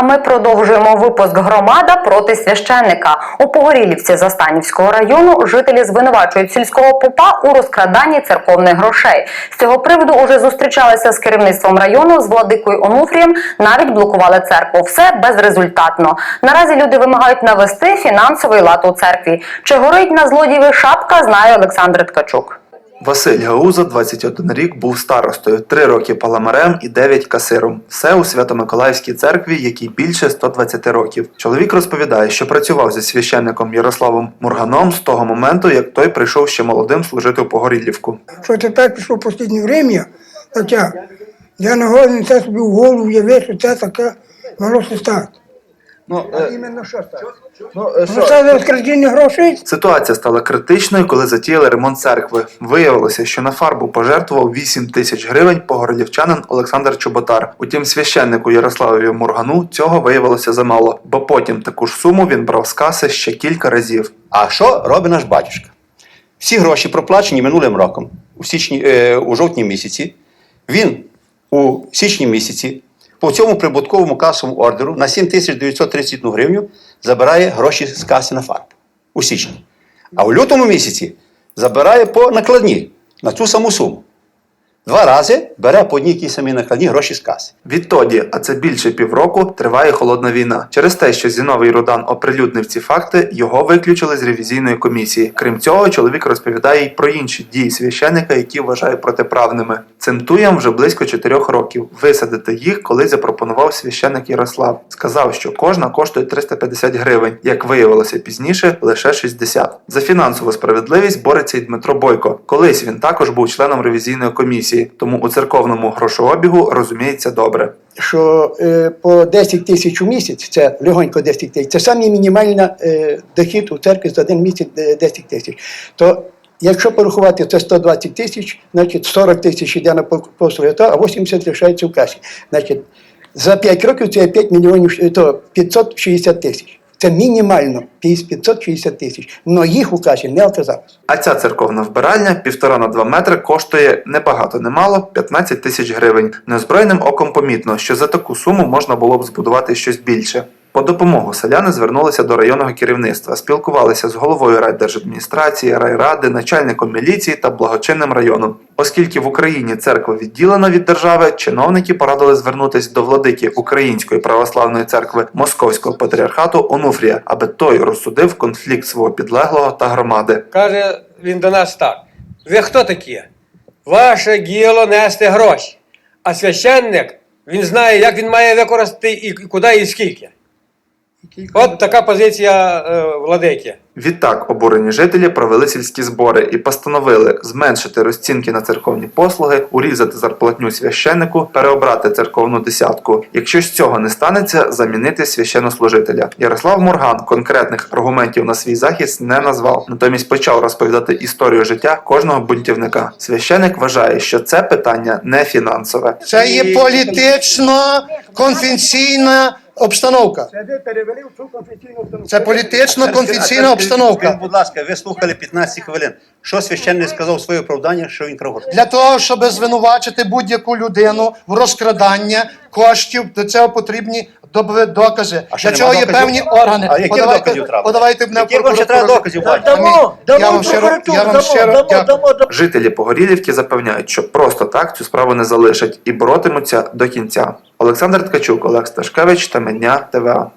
А ми продовжуємо випуск громада проти священника. У Погорілівці Застанівського району жителі звинувачують сільського попа у розкраданні церковних грошей. З цього приводу уже зустрічалися з керівництвом району з владикою Онуфрієм. Навіть блокували церкву. Все безрезультатно. Наразі люди вимагають навести фінансовий лад у церкві. Чи горить на злодієві шапка, знає Олександр Ткачук. Василь Гауза, 21 рік, був старостою, 3 роки паламарем і 9 касиром. Все у Свято-Миколаївській церкві, якій більше 120 років. Чоловік розповідає, що працював зі священником Ярославом Мурганом з того моменту, як той прийшов ще молодим служити у Погорілівку. що це так пішло в останнє время, хоча я не годен це собі в голову явив, що це таке могло стати. Ну, А е, іменно що стати? ну, е, Ну що? це за грошей? Ситуація стала критичною, коли затіяли ремонт церкви. Виявилося, що на фарбу пожертвував 8 тисяч гривень погородівчанин Олександр Чоботар. Утім, священнику Ярославові Мургану цього виявилося замало, бо потім таку ж суму він брав з каси ще кілька разів. А що робить наш батюшка? Всі гроші проплачені минулим роком, у, січні, е, у жовтні місяці. Він у січні місяці по цьому прибутковому касовому ордеру на 7931 гривню забирає гроші з каси на фарб у січні. А у лютому місяці забирає по накладні на цю саму суму. Два рази бере по одній тій самій накладні гроші з каси. Відтоді, а це більше півроку, триває холодна війна. Через те, що Зіновій Рудан оприлюднив ці факти, його виключили з ревізійної комісії. Крім цього, чоловік розповідає й про інші дії священика, які вважає протиправними. Цим вже близько чотирьох років. Висадити їх, коли запропонував священик Ярослав. Сказав, що кожна коштує 350 гривень. Як виявилося пізніше, лише 60. За фінансову справедливість бореться й Дмитро Бойко. Колись він також був членом ревізійної комісії, тому у церковному грошообігу розуміється добре. що е, по 10 тисяч у місяць, це легонько 10 тисяч, це самий мінімальний е, дохід у церкві за один місяць е, 10 тисяч. То якщо порахувати це 120 тисяч, значить 40 тисяч йде на послуги, а 80 лишається в касі. Значить, за 5 років це 5 мільйонів, е, то 560 тисяч. Це мінімально 560 тисяч. Но їх у касі не оказалось. А ця церковна вбиральня півтора на два метри коштує небагато немало 15 тисяч гривень. Неозброєним оком помітно, що за таку суму можна було б збудувати щось більше. По допомогу селяни звернулися до районного керівництва, спілкувалися з головою райдержадміністрації, райради, начальником міліції та благочинним районом. Оскільки в Україні церква відділена від держави, чиновники порадили звернутися до владики Української православної церкви Московського патріархату Онуфрія, аби той розсудив конфлікт свого підлеглого та громади. Каже він до нас так: ви хто такі? Ваше діло нести гроші. А священник він знає, як він має використати і куди і скільки. От така позиція е, владики. Відтак обурені жителі провели сільські збори і постановили зменшити розцінки на церковні послуги, урізати зарплатню священнику, переобрати церковну десятку. Якщо з цього не станеться, замінити священнослужителя. Ярослав Морган конкретних аргументів на свій захист не назвав, натомість почав розповідати історію життя кожного бунтівника. Священик вважає, що це питання не фінансове. Це є політично конфесійна обстановка. Це ви перевели цю конфесійну. Це політично конфесійна обстановка. будь ласка, ви слухали 15 хвилин. Що священник сказав своє оправдання, що він крав? Для того, щоб звинувачити будь-яку людину в розкрадання коштів, до цього потрібні доб- докази. А що, Для чого нема є доказів? певні органи. А які Подавайте- доказів треба? Подавайте мене в Яких вам ще треба прокуратуру. доказів, бачите? Дамо, я вам щиро, я вам щиро дякую. Жителі Погорілівки запевняють, що просто так цю справу не залишать і боротимуться до кінця. Олександр Ткачук, Олег Сташкевич та Медня ТВА.